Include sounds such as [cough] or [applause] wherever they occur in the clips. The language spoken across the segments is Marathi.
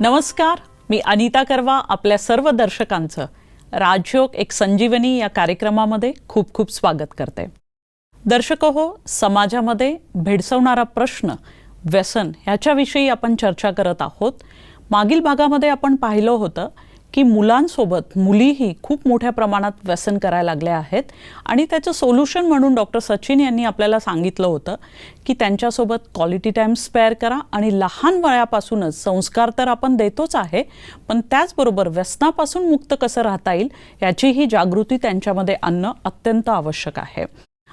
नमस्कार मी अनिता करवा आपल्या सर्व दर्शकांचं. राजयोग एक संजीवनी या कार्यक्रमामध्ये खूप खूप स्वागत करते. दर्शक हो समाजामध्ये भेडसवणारा प्रश्न व्यसन ह्याच्याविषयी आपण चर्चा करत आहोत. मागील भागामध्ये आपण पाहिलं होतं की मुलांसोबत मुलीही खूप मोठ्या प्रमाणात व्यसन करायला लागल्या आहेत. आणि त्याचं सोल्युशन म्हणून डॉक्टर सचिन यांनी आपल्याला सांगितलं होतं की त्यांच्यासोबत क्वालिटी टाईम स्पेअर करा आणि लहान वयापासूनच संस्कार तर आपण देतोच आहे पण त्याचबरोबर व्यसनापासून मुक्त कसं राहता येईल याचीही जागृती त्यांच्यामध्ये आणणं अत्यंत आवश्यक आहे.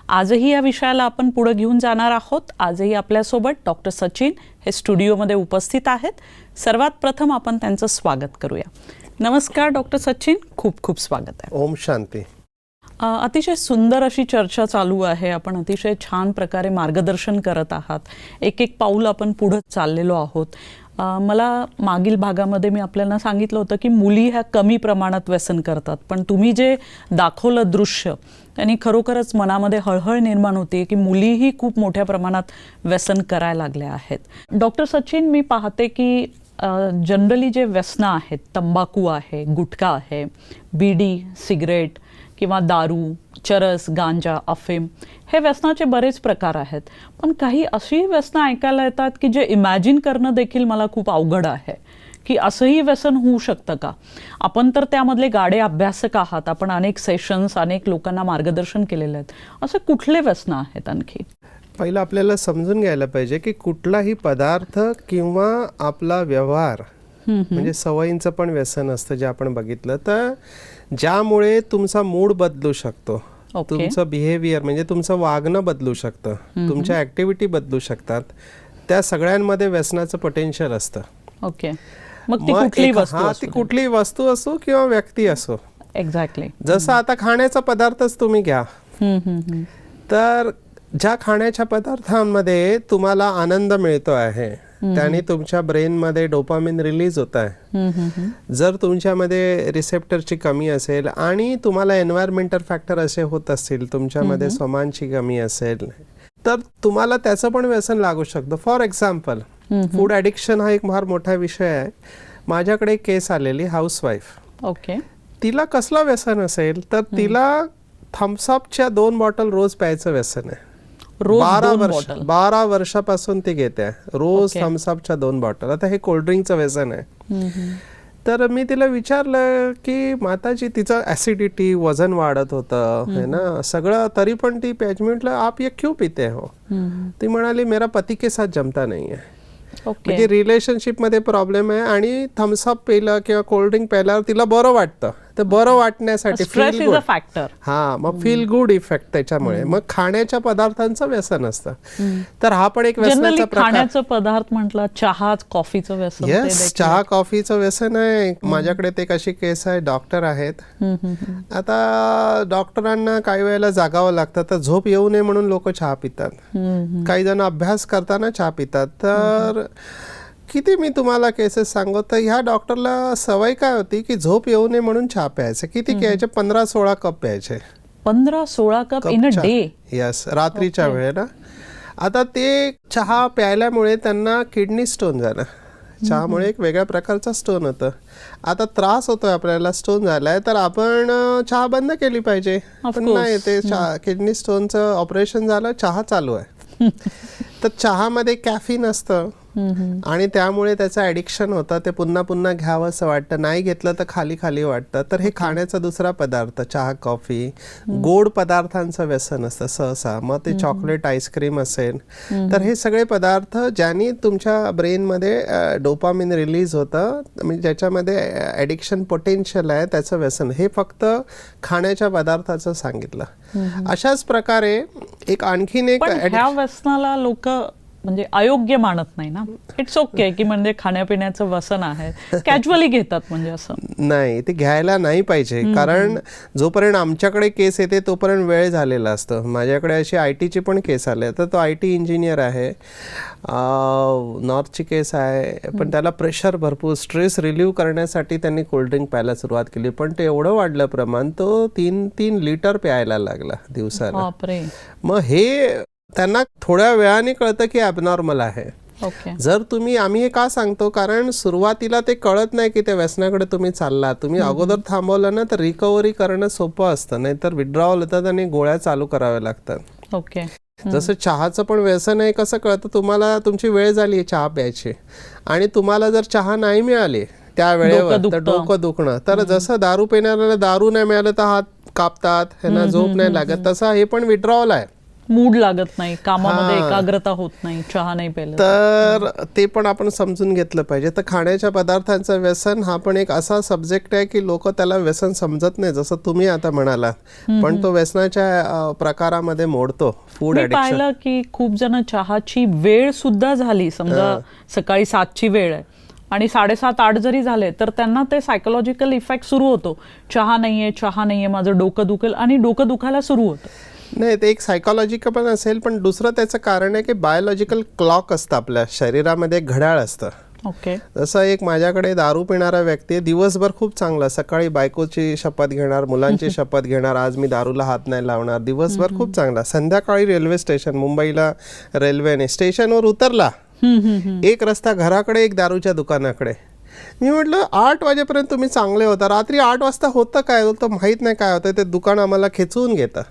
आजही या विषयाला आपण पुढे घेऊन जाणार आहोत. आजही आपल्यासोबत डॉक्टर सचिन हे स्टुडिओमध्ये उपस्थित आहेत. सर्वात प्रथम आपण त्यांचं स्वागत करूया. नमस्कार डॉक्टर सचिन. खूप खूप स्वागत आहे. ओम शांती. अतिशय सुंदर अशी चर्चा चालू आहे. आपण अतिशय छान प्रकारे मार्गदर्शन करत आहात. एक एक पाऊल आपण पुढं चाललेलो आहोत. मला मागील भागामध्ये मी आपल्याला सांगितलं होतं की मुली ह्या कमी प्रमाणात व्यसन करतात. पण तुम्ही जे दाखवलं दृश्य त्यांनी खरोखरच मनामध्ये हळहळ निर्माण होते की मुलीही खूप मोठ्या प्रमाणात व्यसन करायला लागल्या आहेत. डॉक्टर सचिन मी पाहते की जनरली जे व्यसनं आहेत तंबाखू आहे गुटखा आहे बीडी सिगरेट किंवा दारू चरस गांजा अफीम हे व्यसनाचे बरेच प्रकार आहेत. पण काही अशी व्यसनं ऐकायला येतात की जे इमॅजिन करणं देखील मला खूप अवघड आहे. की असंही व्यसन होऊ शकतं का? आपण तर त्यामधले गाडे अभ्यासक आहात. आपण अनेक सेशन्स अनेक लोकांना मार्गदर्शन केलेले आहेत. असे कुठले व्यसनं आहेत आणखी? पहिलं आपल्याला समजून घ्यायला पाहिजे की कुठलाही पदार्थ किंवा आपला व्यवहार म्हणजे सवयींचं पण व्यसन असतं जे आपण बघितलं. तर ज्यामुळे तुमचा मूड बदलू शकतो. ओके. तुमचं बिहेवियर म्हणजे तुमचं वागणं बदलू शकतं. तुमच्या ऍक्टिव्हिटी बदलू शकतात. त्या सगळ्यांमध्ये व्यसनाचं पोटेन्शियल असतं. ओके. मग ती मग कुठली एक- वस्तू हा ती कुठली वस्तू असो किंवा व्यक्ती असो. एक्झॅक्टली जसं आता खाण्याचा पदार्थच तुम्ही घ्या. तर ज्या खाण्याच्या पदार्थांमध्ये तुम्हाला आनंद मिळतो आहे त्याने तुमच्या ब्रेनमध्ये डोपामिन रिलीज होत आहे. जर तुमच्यामध्ये रिसेप्टरची कमी असेल आणि तुम्हाला एन्व्हायरमेंटल फॅक्टर असे होत असतील तुमच्यामध्ये सोमांची कमी असेल तर तुम्हाला त्याचं पण व्यसन लागू शकतं. फॉर एक्झाम्पल फूड ॲडिक्शन हा एक फार मोठा विषय आहे. माझ्याकडे केस आलेली हाऊसवाईफ ओके. तिला कसलं व्यसन असेल तर तिला थम्सअपच्या दोन बॉटल रोज प्यायचं व्यसन आहे. रोज बारा वर्ष बारा वर्षापासून ती घेते. रोज. थम्सअपच्या दोन बॉटल आता हे कोल्ड्रिंकचं व्यसन आहे. तर मी तिला विचारलं की माताजी तिचं ऍसिडिटी वजन वाढत होतं है ना? सगळं तरी पण ती प्यायची. म्हटलं आप ये क्यों पीते हो? ती म्हणाली मेरा पती के साथ जमता नाही आहे ओके म्हणजे रिलेशनशिपमध्ये प्रॉब्लेम आहे आणि थम्सअप पिलं किंवा कोल्ड्रिंक प्यायल्यावर तिला बरं वाटतं. तर बरं वाटण्यासाठी stress feel is good a factor हा मग फील गुड इफेक्ट त्याच्यामुळे. मग खाण्याच्या पदार्थांचं व्यसन असतं. तर हा पण एक व्यसनाचा खाण्याचं पदार्थ म्हटलं चहा कॉफीचं व्यसन येस. चहा कॉफीचं व्यसन आहे. माझ्याकडे ते कशी केस आहे डॉक्टर आहेत. आता डॉक्टरांना काही वेळेला जागावं लागतं तर झोप येऊ नये म्हणून लोक चहा पितात. काही जण अभ्यास करताना चहा पितात. तर किती मी तुम्हाला केसेस सांगू? तर ह्या डॉक्टरला सवय काय होती की झोप येऊ नये म्हणून चहा प्यायचे. किती प्यायचे? पंधरा सोळा कप प्यायचे. पंधरा सोळा cup in a day yes रात्रीच्या वेळेला. आता ते चहा प्यायल्यामुळे त्यांना किडनी स्टोन झालं. चहामुळे एक वेगळ्या प्रकारचा स्टोन होतं. आता त्रास होतोय आपल्याला स्टोन झालाय तर आपण चहा बंद केली पाहिजे. पण. नाही ते किडनी स्टोनचं ऑपरेशन झालं चहा चालू आहे. [laughs] तर चहामध्ये कॅफिन असतं. आणि त्यामुळे त्याचं ॲडिक्शन होतं ते पुन्हा पुन्हा घ्यावं असं वाटतं. नाही घेतलं तर खाली खाली वाटतं. तर हे खाण्याचा दुसरा पदार्थ चहा कॉफी गोड पदार्थांचं व्यसन असतं सहसा. मग ते चॉकलेट आईस्क्रीम असेल. तर हे सगळे पदार्थ ज्यांनी तुमच्या ब्रेनमध्ये डोपामिन रिलीज होतं म्हणजे ज्याच्यामध्ये ॲडिक्शन पोटेन्शियल आहे त्याचं व्यसन. हे फक्त खाण्याच्या पदार्थाचं सांगितलं. अशाच प्रकारे एक आणखीन एक व्यसनाला लोक म्हणजे अयोग्य मानत नाही ना? इट्स ओके की म्हणजे खाण्यापिण्याचं व्यसन आहे. कॅज्युअली घेतात म्हणजे असं. नाही ते घ्यायला नाही पाहिजे. कारण जोपर्यंत आमच्याकडे केस येते तोपर्यंत वेळ झालेला असतं. माझ्याकडे अशी आय टीची पण केस आले. तर तो आय टी इंजिनियर आहे. नॉर्थची केस आहे. पण त्याला प्रेशर भरपूर स्ट्रेस रिलीव्ह करण्यासाठी त्यांनी कोल्ड्रिंक प्यायला सुरुवात केली. पण ते एवढं वाढलं प्रमाण तो तीन तीन लिटर प्यायला लागला दिवसाला. मग हे त्यांना थोड्या वेळाने कळतं की ॲबनॉर्मल आहे. ओके जर तुम्ही आम्ही हे का सांगतो? कारण सुरुवातीला ते कळत नाही की त्या व्यसनाकडे तुम्ही चालला तुम्ही अगोदर थांबवलं ना तर रिकव्हरी करणं सोपं असतं. नाहीतर विड्रॉवल होतात आणि गोळ्या चालू कराव्या लागतात. ओके जसं चहाचं पण व्यसन आहे कसं कळतं? तुम्हाला तुमची वेळ झाली आहे चहा प्यायची. आणि तुम्हाला जर चहा नाही मिळाली त्या वेळेवर तर. डोकं दुखणं. तर जसं दारू पिणाऱ्याला दारू नाही मिळालं तर हात कापतात ह्यांना झोप नाही लागत. तसं हे पण विड्रॉवल आहे. मूड लागत नाही कामामध्ये हा. एकाग्रता होत नाही चहा नाही प्यायला. तर ते पण आपण समजून घेतलं पाहिजे. तर खाण्याच्या पदार्थांचं व्यसन हा पण एक असा सब्जेक्ट आहे की लोक त्याला व्यसन समजत नाही जसं तुम्ही आता म्हणाला पण तो व्यसनाच्या अं, प्रकारामध्ये मोडतो फूड मी पाहिलं की खूप जण चहाची वेळ सुद्धा झाली समजा सकाळी सातची वेळ आहे. आणि साडेसात आठ जरी झाले तर त्यांना ते सायकोलॉजिकल इफेक्ट सुरू होतो. चहा नाहीये चहा नाहीये माझं डोकं दुखेल आणि डोकं दुखायला सुरू होतं. नाही ते एक सायकोलॉजिकल पण असेल पण दुसरं त्याचं कारण आहे की बायोलॉजिकल क्लॉक असतं आपल्या. शरीरामध्ये घड्याळ असतं. ओके. जसं एक माझ्याकडे दारू पिणारा व्यक्ती दिवसभर खूप चांगला. सकाळी बायकोची शपथ घेणार मुलांची [laughs] शपथ घेणार आज मी दारूला हात नाही लावणार. दिवसभर खूप चांगला. संध्याकाळी रेल्वे स्टेशन मुंबईला रेल्वेने स्टेशनवर उतरला. एक रस्ता घराकडे एक दारूच्या दुकानाकडे. मी म्हटलं आठ वाजेपर्यंत तुम्ही चांगले होता. रात्री आठ वाजता होतं काय? होतं माहीत नाही काय होतं. ते दुकान आम्हाला खेचून घेतं.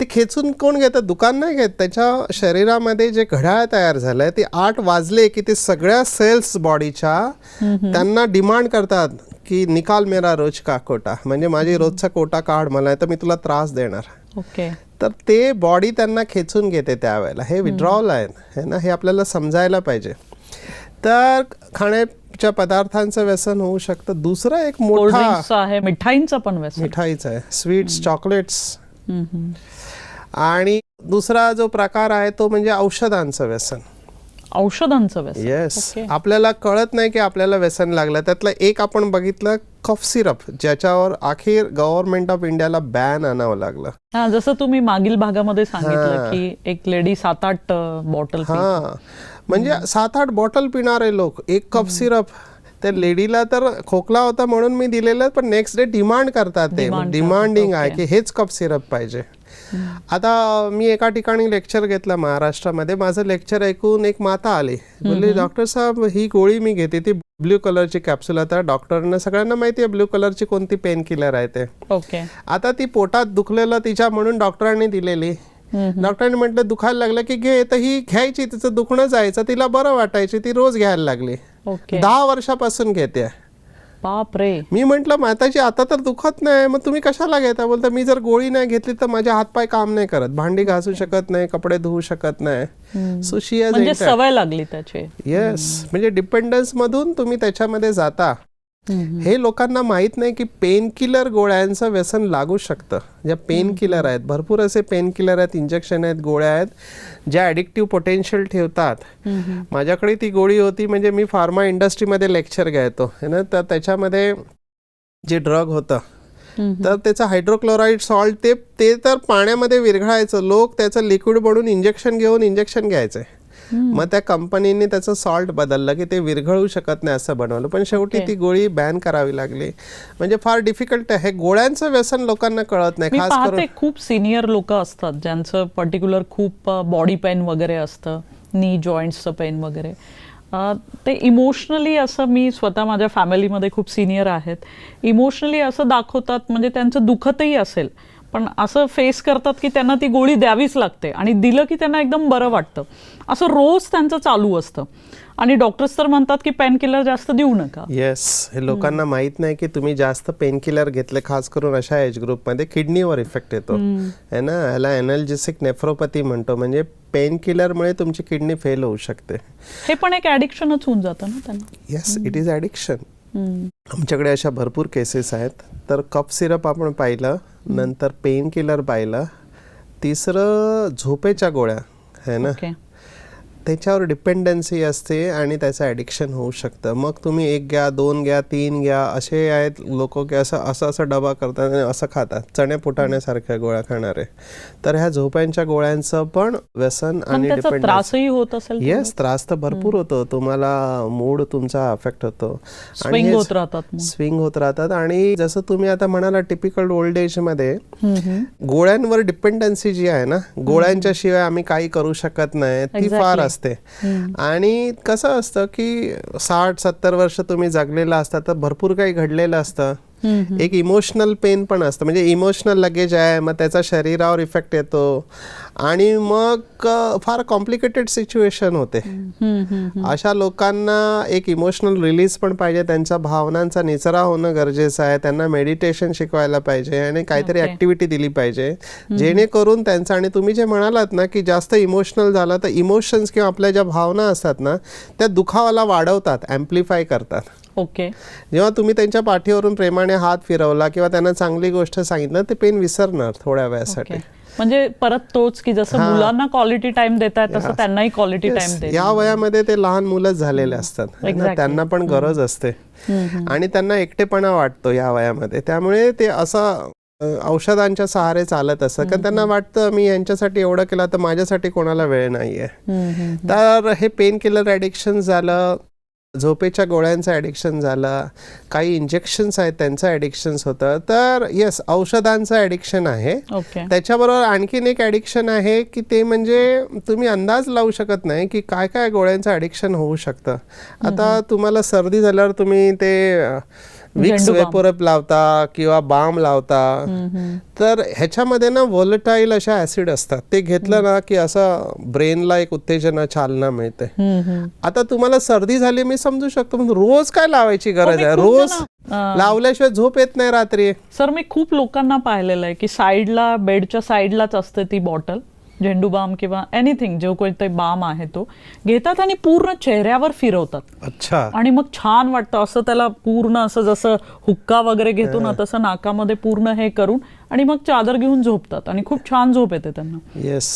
ते खेचून कोण घेतं? दुकान नाही घेत. त्याच्या शरीरामध्ये जे घड्याळ तयार झालंय ते आठ वाजले की ते सगळ्या सेल्स बॉडीच्या त्यांना डिमांड करतात की निकाल मेरा रोज का कोटा? म्हणजे माझी रोजचा कोटा काढ मला तर मी तुला त्रास देणार. ओके. तर ते बॉडी त्यांना खेचून घेते त्यावेळेला. हे विड्रॉवल आहे. ना हे आपल्याला समजायला पाहिजे. तर खाण्याच्या पदार्थांचं व्यसन होऊ शकतं. दुसरं एक मोठा आहे मिठाईंचं पण व्यसन. मिठाईचं आहे. Sweets chocolates. आणि दुसरा जो प्रकार आहे तो म्हणजे औषधांचं व्यसन. औषधांचं व्यसन. येस. आपल्याला कळत नाही की आपल्याला व्यसन लागलं. त्यातलं एक आपण बघितलं कफ सिरप ज्याच्यावर अखेर गव्हर्नमेंट ऑफ इंडियाला बॅन आणावं लागलं. जसं तुम्ही मागील भागामध्ये सांगितलं. की एक लेडी सात आठ बॉटल हा. म्हणजे सात आठ बॉटल पिणारे लोक एक कप सिरप. त्या लेडीला तर खोकला होता म्हणून मी दिलेलं पण नेक्स्ट डे डिमांड करतात ते. डिमांडिंग आहे. की हेच कप सिरप पाहिजे. आता मी एका ठिकाणी लेक्चर घेतलं महाराष्ट्रामध्ये. माझं लेक्चर ऐकून एक माता आली. बोलली डॉक्टर साहेब ही गोळी मी घेते ती ब्ल्यू कलरची कॅप्सूल आता डॉक्टरना सगळ्यांना माहिती आहे ब्ल्यू कलरची कोणती पेन किलर आहे ते. ओके आता ती पोटात दुखलेलं तिच्या म्हणून डॉक्टरांनी दिलेली. डॉक्टरांनी म्हटलं दुखायला लागलं की घे तर ही घ्यायची तिचं दुखणं जायचं तिला बरं वाटायची ती रोज घ्यायला लागली. ओके. दहा वर्षापासून घेते. बाप रे मी म्हंटल माताजी आता तर दुखत नाही मग तुम्ही कशाला घेता? बोलता मी जर गोळी नाही घेतली तर माझे हातपाय काम नाही करत. भांडी घासू शकत नाही कपडे धुवू शकत नाही. सो शी म्हणजे सवय लागली त्याची. येस म्हणजे डिपेंडन्स मधून तुम्ही त्याच्यामध्ये जाता. हे लोकांना माहीत नाही की पेन किलर गोळ्यांचं व्यसन लागू शकतं. ज्या पेन किलर आहेत भरपूर असे पेन किलर आहेत इंजेक्शन आहेत गोळ्या आहेत ज्या ॲडिक्टिव्ह पोटेन्शियल ठेवतात. माझ्याकडे ती गोळी होती म्हणजे मी फार्मा इंडस्ट्रीमध्ये लेक्चर घ्यायचो. है ना? तर त्याच्यामध्ये जे ड्रग होतं तर त्याचं हायड्रोक्लोराईड सॉल्ट ते ते तर पाण्यामध्ये विरघळायचं. लोक त्याचं लिक्विड बनवून इंजेक्शन घेऊन इंजेक्शन घ्यायचे. मग त्या कंपनीने त्याचं सॉल्ट बदललं की ते विरघळू शकत नाही असं बनवलं. पण शेवटी. ती. गोळी बॅन करावी लागली. म्हणजे फार डिफिकल्ट आहे. गोळ्यांचं व्यसन लोकांना कळत नाही खास करून खूप सिनियर लोक असतात ज्यांचं पर्टिक्युलर खूप बॉडी पेन वगैरे असतं नी जॉईंट्सचं पेन वगैरे. ते इमोशनली असं मी स्वतः माझ्या फॅमिलीमध्ये खूप सिनियर आहेत. इमोशनली असं दाखवतात म्हणजे त्यांचं दुखतही असेल. पण असं फेस करतात की त्यांना ती गोळी द्यावीच लागते आणि दिलं की त्यांना एकदम बरं वाटतं. असं रोज त्यांचं चालू असतं. आणि डॉक्टर्स तर म्हणतात की पेन किलर जास्त देऊ नका. येस हे लोकांना माहीत नाही की तुम्ही जास्त पेन किलर घेतले खास करून अशा एज ग्रुपमध्ये किडनीवर इफेक्ट येतो. है ना? याला एनर्जेसिक नेफ्रोपॅथी म्हणतो. म्हणजे पेन किलरमुळे तुमची किडनी फेल होऊ शकते. हे पण एक ॲडिक्शनच होऊन जातं ना त्यांना. येस इट इज ॲडिक्शन हम्म. आमच्याकडे अशा भरपूर केसेस आहेत तर कप सिरप आपण पाहिलं नंतर पेन किलर पाहिलं तिसरं झोपेच्या गोळ्या है ना okay. त्याच्यावर डिपेंडन्सी असते आणि त्याचं ॲडिक्शन होऊ शकतं. मग तुम्ही एक घ्या दोन घ्या तीन घ्या असे आहेत लोक की असं असं असं डबा करतात आणि असं खातात. चणे फुटाण्यासारख्या गोळ्या खाणारे. तर ह्या झोप्यांच्या गोळ्यांचं पण व्यसन आणि त्रासही होत असेल येस त्रास तर भरपूर होतो. तुम्हाला मूड तुमचा अफेक्ट होतो. हे होत राहतात स्विंग होत राहतात. आणि जसं तुम्ही आता म्हणाला टिपिकल ओल्ड एजमध्ये हम्म, हम्म. गोळ्यांवर डिपेंडन्सी जी आहे ना गोळ्यांच्या शिवाय आम्ही काही करू शकत नाही ती. फार असते असते. आणि कसं असतं की साठ सत्तर वर्ष तुम्ही जगलेला असता तर भरपूर काही घडलेलं असतं. एक इमोशनल पेन पण असतं. म्हणजे इमोशनल लगेज आहे मग त्याचा शरीरावर इफेक्ट येतो. आणि मग फार कॉम्प्लिकेटेड सिच्युएशन होते. अशा लोकांना एक इमोशनल रिलीज पण पाहिजे त्यांच्या भावनांचा निचरा होणं गरजेचं आहे त्यांना मेडिटेशन शिकवायला पाहिजे आणि काहीतरी. ऍक्टिव्हिटी दिली पाहिजे. जेणेकरून त्यांचं आणि तुम्ही जे म्हणालात ना की जास्त इमोशनल झालं तर इमोशन्स किंवा आपल्या ज्या भावना असतात ना त्या दुखावाला वाढवतात ॲम्प्लिफाय करतात. ओके. जेव्हा तुम्ही त्यांच्या पाठीवरून प्रेमाने हात फिरवला किंवा त्यांना चांगली गोष्ट सांगितलं ते पेन विसरणार थोड्या वेळासाठी. म्हणजे परत तोच की जसं हा. मुलांना क्वालिटी टाइम देतात तसं. त्यांनाही क्वालिटी Yes, टाइम देत. या वयामध्ये ते लहान मुलंच झालेले असतात. है ना? Exactly. त्यांना पण गरज असते. आणि त्यांना एकटेपणा वाटतो या वयामध्ये. त्यामुळे ते असं अ, औषधांच्या सहारे चालत असतं कारण त्यांना वाटतं मी यांच्यासाठी एवढं केलं तर माझ्यासाठी कोणाला वेळ नाहीये. तर हे पेन किलर ॲडिक्शन झालं झोपेच्या गोळ्यांचं ॲडिक्शन झालं काही इंजेक्शन्स आहेत त्यांचं ॲडिक्शन्स होतं. तर येस औषधांचं ॲडिक्शन आहे. ओके त्याच्याबरोबर आणखीन एक ॲडिक्शन आहे की ते म्हणजे तुम्ही अंदाज लावू शकत नाही की काय काय गोळ्यांचं ॲडिक्शन होऊ शकतं. आता तुम्हाला सर्दी झाल्यावर तुम्ही ते विक्स. वेपोरप लावता किंवा बाम लावता. तर ह्याच्यामध्ये ना व्होलटाईल अशा ऍसिड असतात. ते घेतलं ना की असं ब्रेनला एक उत्तेजना चालना मिळते. आता तुम्हाला सर्दी झाली मी समजू शकतो. पण रोज काय लावायची गरज आहे? रोज लावल्याशिवाय झोप येत नाही रात्री. सर मी खूप लोकांना पाहिलेलं आहे की साईडला बेडच्या साईडलाच असते ती बॉटल. झेंडू बाम किंवा एनिथिंग जो कोणते बाम आहे तो घेतात आणि पूर्ण चेहऱ्यावर फिरवतात. अच्छा. आणि मग छान वाटतं असं त्याला पूर्ण असं जसं हुक्का वगैरे घेतो ना तसं नाकामध्ये पूर्ण हे करून आणि मग चादर घेऊन झोपतात आणि खूप छान झोप येते त्यांना. येस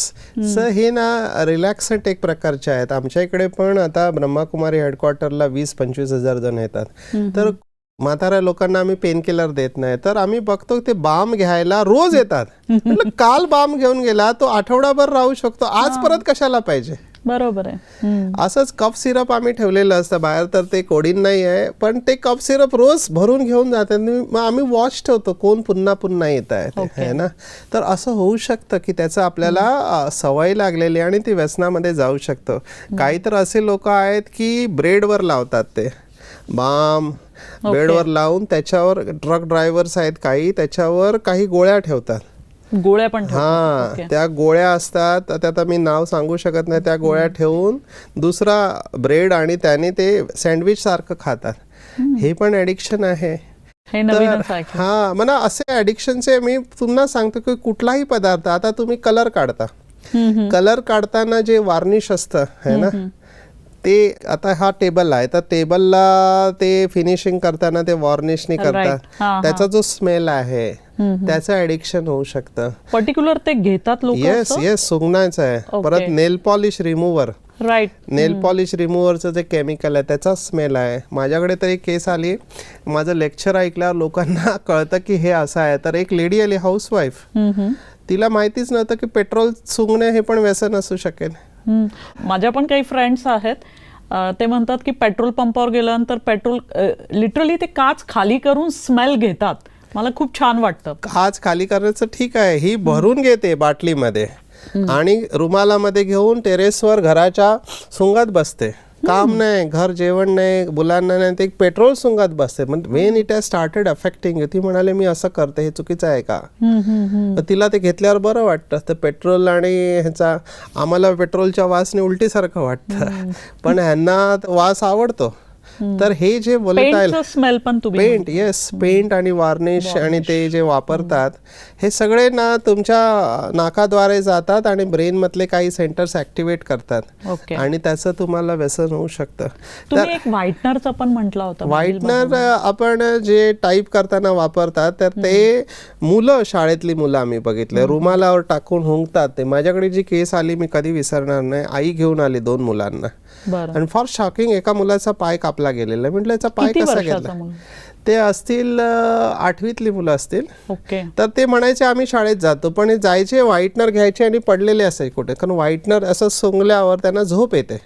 सर हे ना रिलॅक्संट एक प्रकारचे आहेत. आमच्या इकडे पण आता ब्रह्माकुमारी हेडक्वार्टरला वीस पंचवीस हजार जण येतात. तर म्हाताऱ्या लोकांना आम्ही पेन किलर देत नाही. तर आम्ही बघतो ते बाम घ्यायला रोज येतात. म्हटलं, काल बाम घेऊन गेला तो आठवडाभर राहू शकतो. आज परत कशाला पाहिजे? बरोबर आहे. असंच कप सिरप आम्ही ठेवलेलं असतं बाहेर तर ते कोडीन नाही आहे. पण ते कप सिरप रोज भरून घेऊन जातात मग आम्ही वॉच ठेवतो. कोण पुन्हा पुन्हा येत आहे. है ना? तर असं होऊ शकतं की त्याचं आपल्याला सवय लागलेली आणि ती व्यसनामध्ये जाऊ शकतं. काही तर असे लोक आहेत की ब्रेडवर लावतात ते. बाम बेडवर लावून त्याच्यावर ट्रक ड्रायव्हर्स आहेत काही त्याच्यावर काही गोळ्या ठेवतात. गोळ्या पण. हा. त्या गोळ्या असतात. आता मी नाव सांगू शकत नाही. त्या गोळ्या ठेवून दुसरा ब्रेड आणि त्याने ते सँडविच सारखं खातात. हे पण ऍडिक्शन आहे. हे हा मला असे ऍडिक्शनचे मी पुन्हा सांगतो की कुठलाही पदार्थ आता तुम्ही कलर काढता. कलर काढताना जे वार्निश असतं है ना? ते आता हा टेबल आहे. तर टेबलला ते फिनिशिंग करताना ते वॉर्निशनी हा. त्याचा जो स्मेल आहे त्याचं ऍडिक्शन होऊ शकतं. पर्टिक्युलर ते घेतात लोक येस येस सुंगणाचं आहे. परत nail polish remover right nail polish रिमूव्हरचं जे केमिकल आहे त्याचा स्मेल आहे. माझ्याकडे तर एक केस आली. माझं लेक्चर ऐकल्यावर लोकांना [laughs] कळतं की हे असं आहे. तर एक लेडी आली हाऊसवाईफ तिला माहितीच नव्हतं की पेट्रोल सुंगणे हे पण व्यसन असू शकेल. माझ्या पण काही फ्रेंड्स आहेत. ते म्हणतात की पेट्रोल पंपावर गेल्यानंतर पेट्रोल लिटरली ते काच खाली करून स्मेल घेतात. मला खूप छान वाटतं. काच खाली करायचं ठीक आहे. ही भरून घेते बाटलीमध्ये आणि रुमालामध्ये घेऊन टेरेसवर घराच्या सुंगात बसते. काम नाही घर जेवण नाही मुलांना नाही ते पेट्रोल सुंगात बसते. मग when it has started affecting ती म्हणाले मी असं करते हे चुकीचं आहे का? तर तिला ते घेतल्यावर बरं वाटतं. तर पेट्रोल आणि ह्याचा आम्हाला पेट्रोलच्या वासने उलटीसारखं वाटतं. पण ह्यांना वास आवडतो. तर हे जे पण तुम्ही पेंट येस पेंट आणि वार्निश आणि ते जे वापरतात हे सगळे ना तुमच्या नाकाद्वारे जातात आणि ब्रेन मधले काही सेंटर्स ऍक्टिव्हेट करतात. आणि त्याचं तुम्हाला व्यसन होऊ शकतं. तुम्ही एक व्हाईटनरचा पण म्हटला होता व्हाईटनर आपण जे टाईप करताना वापरतात तर ते मुलं शाळेतली मुलं आम्ही बघितले. रुमालावर टाकून हुंकतात ते. माझ्याकडे जी केस आली मी कधी विसरणार नाही. आई घेऊन आली दोन मुलांना. आणि फॉर शॉकिंग एका मुलाचा पाय कापला गेलेला. म्हटलं याचा पाय कसा गेला? ते असतील आठवीतली मुलं असतील. ओके. तर ते म्हणायचे आम्ही शाळेत जातो पण जायचे व्हाईटनर घ्यायचे आणि पडलेले असायचे कुठे. कारण व्हाईटनर असं सोंगल्यावर त्यांना झोप येते.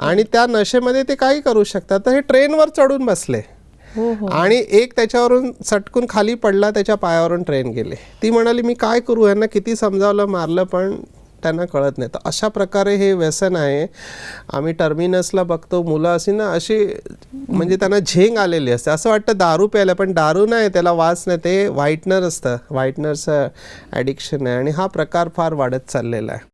आणि त्या नशेमध्ये ते काही करू शकतात. तर हे ट्रेनवर चढून बसले. हो हो. आणि एक त्याच्यावरून सटकून खाली पडला त्याच्या पायावरून ट्रेन गेले. ती म्हणाली मी काय करू? यांना किती समजावलं मारलं पण त्यांना कळत नाही. तर अशा प्रकारे हे व्यसन आहे. आम्ही टर्मिनसला बघतो मुलं अशी ना अशी म्हणजे त्यांना झेंग आलेली असते. असं वाटतं दारू प्यायला पण दारू नाही त्याला वास नाही ते व्हाईटनर असतं. व्हाईटनरचं ॲडिक्शन आहे आणि हा प्रकार फार वाढत चाललेला आहे.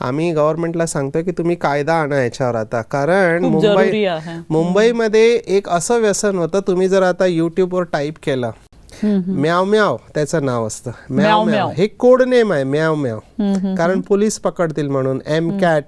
आम्ही गव्हर्नमेंटला सांगतोय की तुम्ही कायदा आणा याच्यावर आता. कारण मुंबई मुंबईमध्ये एक असं व्यसन होतं तुम्ही जर आता युट्यूबवर टाईप केलं म्याव म्याव त्याचं नाव असतं. म्याव म्याव. हे कोड नेम आहे म्याव म्याव. कारण पोलीस पकडतील म्हणून एम कॅट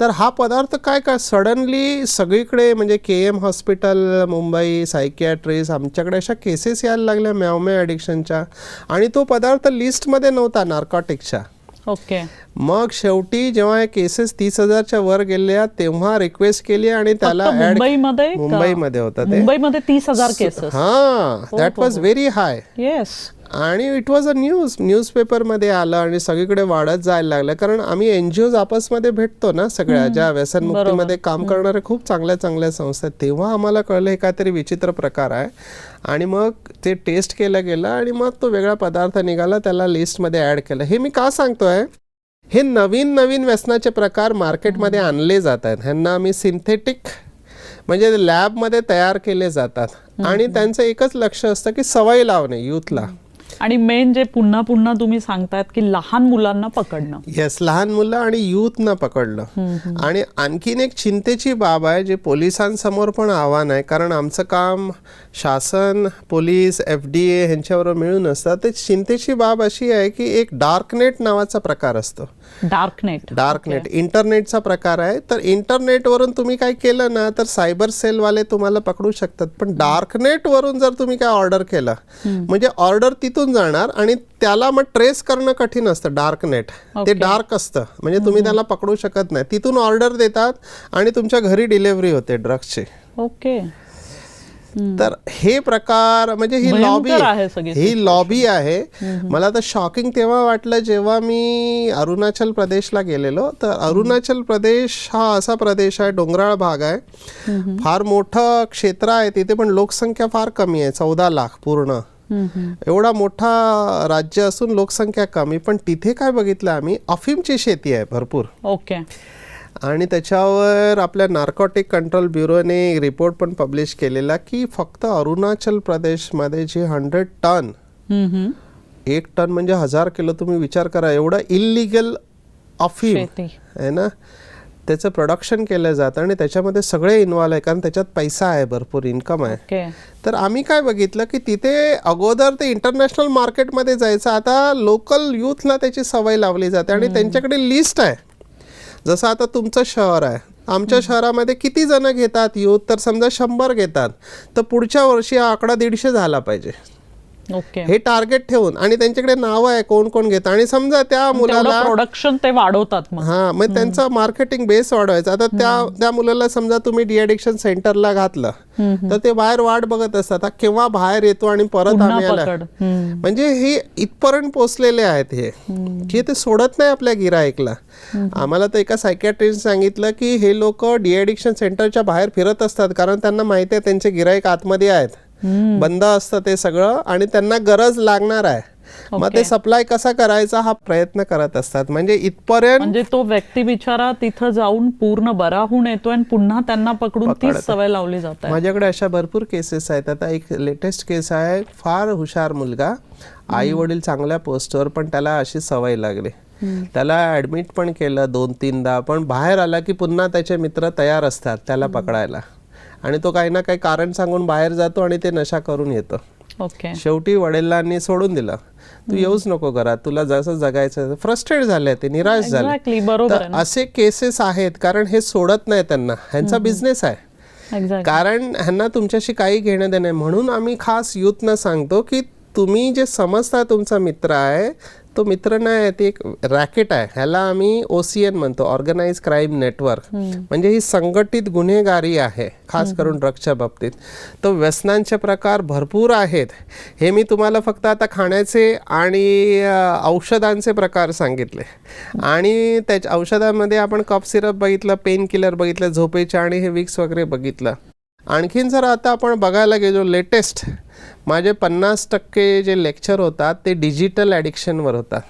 तर हा पदार्थ काय काय? सडनली सगळीकडे म्हणजे K M hospital Mumbai psychiatrist आमच्याकडे अशा केसेस यायला लागल्या म्याव म्याव ॲडिक्शनच्या आणि तो पदार्थ लिस्टमध्ये नव्हता नार्कॉटिक्सच्या ओके. मग शेवटी जेव्हा हे केसेस तीस हजारच्या वर गेल्या तेव्हा रिक्वेस्ट केली आणि त्याला मुंबईमध्ये? मुंबईमध्ये होता ते. मुंबईमध्ये तीस हजार केसेस हा that was very high yes आणि इट वॉज अ न्यूज न्यूजपेपरमध्ये आलं आणि सगळीकडे वाढत जायला लागलं. कारण आम्ही एन जी ओज आपसमध्ये भेटतो ना सगळ्या ज्या व्यसनमुक्तीमध्ये काम करणारे खूप चांगल्या चांगल्या संस्था आहेत. तेव्हा आम्हाला कळलं हे काहीतरी विचित्र प्रकार आहे. आणि मग ते टेस्ट केलं गेलं आणि मग तो वेगळा पदार्थ निघाला त्याला लिस्टमध्ये ॲड केलं. हे मी का सांगतोय? हे नवीन नवीन व्यसनाचे प्रकार मार्केटमध्ये आणले जात आहेत ह्यांना आम्ही सिंथेटिक म्हणजे लॅबमध्ये तयार केले जातात. आणि त्यांचं एकच लक्ष असतं की सवय लावणे युथला आणि मेन जे पुन्हा पुन्हा तुम्ही सांगतायत की लहान मुलांना पकडणं. येस लहान मुलं आणि युथनं पकडलं आणि आणखीन एक चिंतेची बाब आहे जे पोलिसांसमोर पण आव्हान आहे कारण आमचं काम शासन पोलीस एफ डी ए ह्यांच्याबरोबर मिळून असतं. तर चिंतेची बाब अशी आहे की एक डार्कनेट नावाचा प्रकार असतो. डार्कनेट डार्कनेट इंटरनेटचा प्रकार आहे. तर इंटरनेटवरून तुम्ही काय केलं ना तर सायबर सेलवाले तुम्हाला पकडू शकतात. पण डार्कनेटवरून जर तुम्ही काय ऑर्डर केलं म्हणजे ऑर्डर तिथून जाणार आणि त्याला मग ट्रेस करणं कठीण असतं डार्कनेट ते डार्क असतं. म्हणजे तुम्ही त्याला पकडू शकत नाही. तिथून ऑर्डर देतात आणि तुमच्या घरी डिलेव्हरी होते ड्रग्सची ओके तर हे प्रकार म्हणजे ही लॉबी ही लॉबी आहे. मला तर शॉकिंग तेव्हा वाटलं जेव्हा मी अरुणाचल प्रदेशला गेलेलो. तर अरुणाचल प्रदेश हा असा प्रदेश आहे डोंगराळ भाग आहे. फार मोठं क्षेत्र आहे तिथे पण लोकसंख्या फार कमी आहे चौदा लाख पूर्ण. एवढा मोठा राज्य असून लोकसंख्या कमी पण तिथे काय बघितलं आम्ही? अफीमची शेती आहे भरपूर. ओके. आणि त्याच्यावर आपल्या नार्कोटिक कंट्रोल ब्युरोने रिपोर्ट पण पब्लिश केलेला की फक्त अरुणाचल प्रदेशमध्ये जे हंड्रेड टन एक टन म्हणजे हजार किलो तुम्ही विचार करा एवढं इलिगल अफीम आहे ना? त्याचं प्रोडक्शन केलं जातं आणि त्याच्यामध्ये सगळे इन्व्हॉल्व आहे कारण त्याच्यात पैसा आहे भरपूर इन्कम आहे. ओके तर आम्ही काय बघितलं की तिथे अगोदर ते इंटरनॅशनल मार्केटमध्ये जायचं आता लोकल यूथला त्याची सवय लावली जाते आणि त्यांच्याकडे लिस्ट आहे. जसं आता तुमचं शहर आहे. आमच्या शहरामध्ये किती जण घेतात? यूथ तर समजा शंभर घेतात. तर पुढच्या वर्षी हा आकडा दीडशे झाला पाहिजे. हे टार्गेट ठेवून आणि त्यांच्याकडे नावं आहे कोण कोण घेतं. आणि समजा त्या मुलाला प्रोडक्शन ते वाढवतात हा मग त्यांचं मार्केटिंग बेस वाढवायचं. आता त्या त्या मुलाला समजा तुम्ही डिएडिक्शन सेंटरला घातलं तर ते बाहेर वाट बघत असतात. केव्हा बाहेर येतो आणि परत आम्ही आला. म्हणजे हे इथपर्यंत पोचलेले आहेत हे. की ते सोडत नाही आपल्या गिराईकला आम्हाला तर एका सायकॅट्रिस्ट सांगितलं की हे लोक डिएडिक्शन सेंटरच्या बाहेर फिरत असतात कारण त्यांना माहिती आहे त्यांचे गिराईक आतमध्ये आहेत. बंद असतं ते सगळं आणि त्यांना गरज लागणार आहे. मग ते सप्लाय कसा करायचा हा प्रयत्न करत असतात. म्हणजे इथपर्यंत म्हणजे तो व्यक्ती बिचारा तिथं जाऊन पूर्ण बरा होऊन येतोय आणि पुन्हा त्यांना पकडून तीच सवय लावली जात माझ्याकडे अशा भरपूर केसेस आहेत. आता एक लेटेस्ट केस आहे. फार हुशार मुलगा. आई वडील चांगल्या पोस्टवर पण त्याला अशी सवय लागली. त्याला ऍडमिट पण केलं दोन तीनदा पण बाहेर आला की पुन्हा त्याचे मित्र तयार असतात त्याला पकडायला. आणि तो काही ना काही कारण सांगून बाहेर जातो आणि ते नशा करून येतो. ओके. शेवटी वडिलांनी सोडून दिलं. तू येऊच नको घरात तुला जसं जगायचं फ्रस्ट्रेट झाले ते निराश झाले. बरोबर असे केसेस आहेत कारण हे सोडत नाही त्यांना. ह्यांचा बिझनेस आहे. कारण ह्यांना तुमच्याशी काही घेणं देणं म्हणून आम्ही खास युथनं सांगतो की तुम्ही जे समजता तुमचा मित्र आहे तो मित्र नाही ते एक रॅकेट आहे. ह्याला आम्ही ओ सी एन म्हणतो ऑर्गनाइज क्राईम नेटवर्क म्हणजे ही संघटित गुन्हेगारी आहे खास करून ड्रगच्या बाबतीत. तर व्यसनांचे प्रकार भरपूर आहेत. हे मी तुम्हाला फक्त आता खाण्याचे आणि औषधांचे प्रकार सांगितले. आणि त्याच्या औषधामध्ये आपण कफ सिरप बघितलं पेन किलर बघितलं झोपेचे आणि हे विक्स वगैरे बघितलं. आणखीन जर आता आपण बघायला गेलो लेटेस्ट माझे पन्नास टक्के जे लेक्चर होतात ते डिजिटल ॲडिक्शनवर होतात.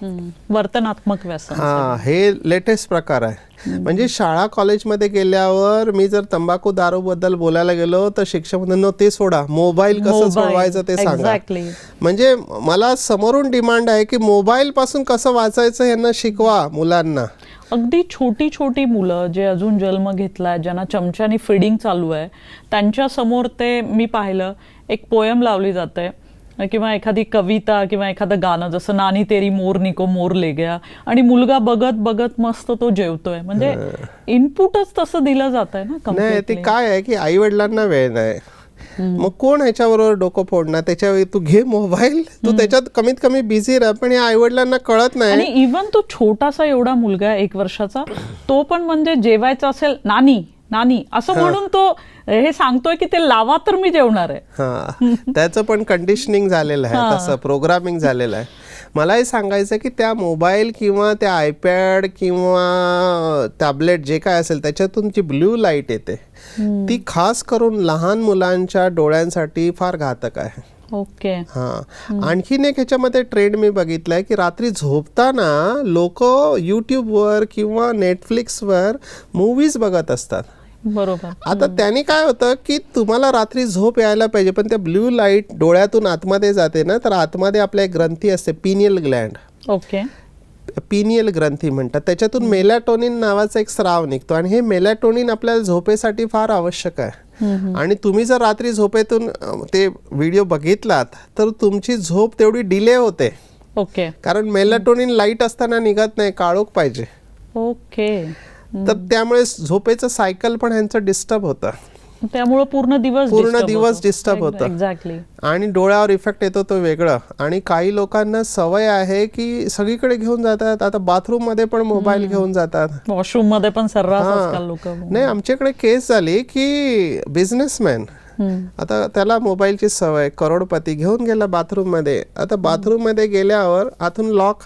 वर्तनात्मक व्यसन. हा हे लेटेस्ट प्रकार आहे. म्हणजे शाळा कॉलेजमध्ये गेल्यावर मी जर तंबाखू दारू बद्दल बोलायला गेलो तर शिक्षक म्हणतात "No, ते सोडा. मोबाईल कसं. सोडवायचं ते सांगा. म्हणजे मला समोरून डिमांड आहे की मोबाईल पासून कसं वाचायचं यांना शिकवा मुलांना. अगदी छोटी छोटी मुलं जे अजून जन्म घेतलाय ज्यांना चमच्यानी फिडिंग चालू आहे त्यांच्यासमोर ते मी पाहिलं एक पोयम लावली जाते. किंवा एखादी कविता किंवा एखादं गाणं जसं नानी तेरी मोर निको मोर ले गया. आणि मुलगा बघत बघत मस्त तो जेवतोय. म्हणजे इनपुटच तसं दिलं जात आहे ना नाही ते. काय आहे की आई वडिलांना वेळ नाही. मग कोण ह्याच्याबरोबर डोकं फोडणार? त्याच्या तू घे मोबाईल. तू त्याच्यात कमीत कमी बिझी राह. पण या आई वडिलांना कळत आणि नाही इवन तो छोटासा एवढा मुलगा आहे एक वर्षाचा तो पण म्हणजे जेवायचा असेल नानी नानी असं म्हणून तो हे सांगतोय की ते लावा तर मी जेवणार आहे. हा. त्याचं पण कंडिशनिंग झालेलं आहे. तसं प्रोग्रामिंग झालेलं आहे. मला हे सांगायचं की त्या मोबाईल किंवा त्या आयपॅड किंवा टॅबलेट जे काय असेल त्याच्यातून जी ब्ल्यू लाइट येते ती खास करून लहान मुलांच्या डोळ्यांसाठी फार घातक आहे. ओके. हा. आणखीन एक ह्याच्यामध्ये ट्रेंड मी बघितलाय की रात्री झोपताना लोक यूट्यूबवर किंवा नेटफ्लिक्सवर मूवीज बघत असतात. बरोबर. आता त्याने काय होतं की तुम्हाला रात्री झोप यायला पाहिजे पण त्या ब्ल्यू लाइट डोळ्यातून आतमध्ये जाते ना तर आतमध्ये आपल्या एक ग्रंथी असते पिनियल ग्लँड. ओके. पिनियल ग्रंथी म्हणतात. त्याच्यातून मेलॅटोनिन नावाचा एक स्राव निघतो आणि हे मेलॅटोनिन आपल्याला झोपेसाठी फार आवश्यक आहे. आणि तुम्ही जर रात्री झोपेतून ते व्हिडिओ बघितलात तर तुमची झोप तेवढी डिले होते. ओके. कारण मेलॅटोनिन लाइट असताना निघत नाही काळोख पाहिजे. ओके. तर त्यामुळे झोपेचं सायकल पण ह्यांचं डिस्टर्ब होतं. त्यामुळे पूर्ण दिवस पूर्ण दिवस disturb होतो. एक्झॅक्टली आणि डोळ्यावर इफेक्ट येतो तो वेगळं. आणि काही लोकांना सवय आहे की सगळीकडे घेऊन जातात. आता बाथरूममध्ये पण मोबाईल घेऊन जातात. वॉशरूममध्ये पण सर्रास हा. लोक. नाही आमच्याकडे केस झाली की बिझनेसमॅन आता त्याला मोबाईलची सवय करोडपती घेऊन गेला बाथरूममध्ये आता बाथरूममध्ये गेल्यावर आतून लॉक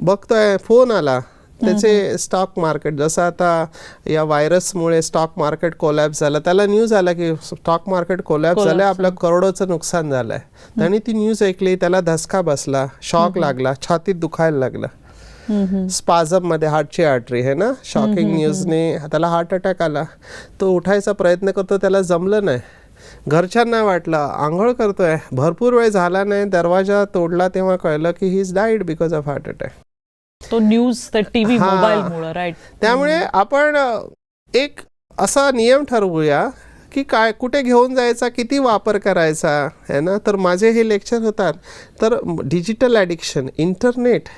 बघतोय फोन आला. त्याचे स्टॉक मार्केट जसं आता या व्हायरसमुळे स्टॉक मार्केट कोलॅप्स झालं त्याला न्यूज आला की स्टॉक मार्केट कोलॅप्स झालं आपल्या करोडोचं नुकसान झालंय. त्याने ती न्यूज ऐकली त्याला धसका बसला शॉक लागला छातीत दुखायला लागलं. स्पाझममध्ये हार्टची आर्टरी आहे ना शॉकिंग न्यूजने त्याला हार्ट अटॅक आला. तो उठायचा प्रयत्न करतो त्याला जमलं नाही. घरच्यांना वाटलं आंघोळ करतोय. भरपूर वेळ झाला नाही दरवाजा तोडला तेव्हा कळलं की ही is died because of heart attack तो न्यूज ते टीव्ही. मोबाईल राईट त्यामुळे आपण एक असा नियम ठरवूया की काय कुठे घेऊन जायचा किती वापर करायचा है ना? तर माझे हे लेक्चर होतात. तर डिजिटल ॲडिक्शन इंटरनेट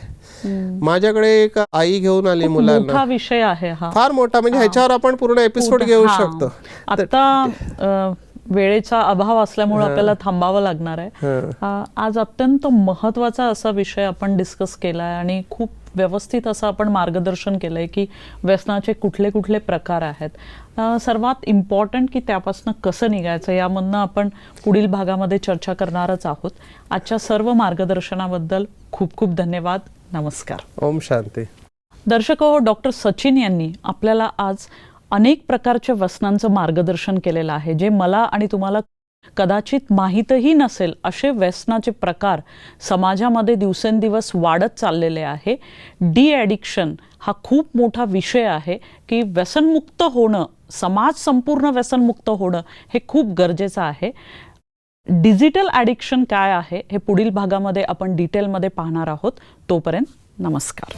माझ्याकडे एक आई घेऊन आली मुलांना. विषय आहे हा. फार मोठा म्हणजे ह्याच्यावर आपण पूर्ण एपिसोड घेऊ. शकतो. आता वेळेचा अभाव असल्यामुळे आपल्याला थांबावं लागणार आहे. आज अत्यंत महत्त्वाचा असा विषय आपण डिस्कस केलाय आणि खूप व्यवस्थित असं आपण मार्गदर्शन केलंय की व्यसनाचे कुठले कुठले प्रकार आहेत. सर्वात इम्पॉर्टंट की त्यापासून कसं निघायचं यामधनं आपण पुढील भागामध्ये चर्चा करणारच आहोत. आजच्या सर्व मार्गदर्शनाबद्दल खूप खूप धन्यवाद. नमस्कार. ओम शांती. दर्शक हो डॉक्टर सचिन यांनी आपल्याला आज अनेक प्रकारच्या व्यसनांचं मार्गदर्शन केलेलं आहे जे मला आणि तुम्हाला कदाचित माहीतही नसेल असे व्यसनाचे प्रकार समाजामध्ये दिवसेंदिवस वाढत चाललेले आहे. डी ॲडिक्शन हा खूप मोठा विषय आहे की व्यसनमुक्त होणं समाज संपूर्ण व्यसनमुक्त होणं हे खूप गरजेचं आहे. डिजिटल ॲडिक्शन काय आहे हे पुढील भागामध्ये आपण डिटेलमध्ये पाहणार आहोत. तोपर्यंत नमस्कार.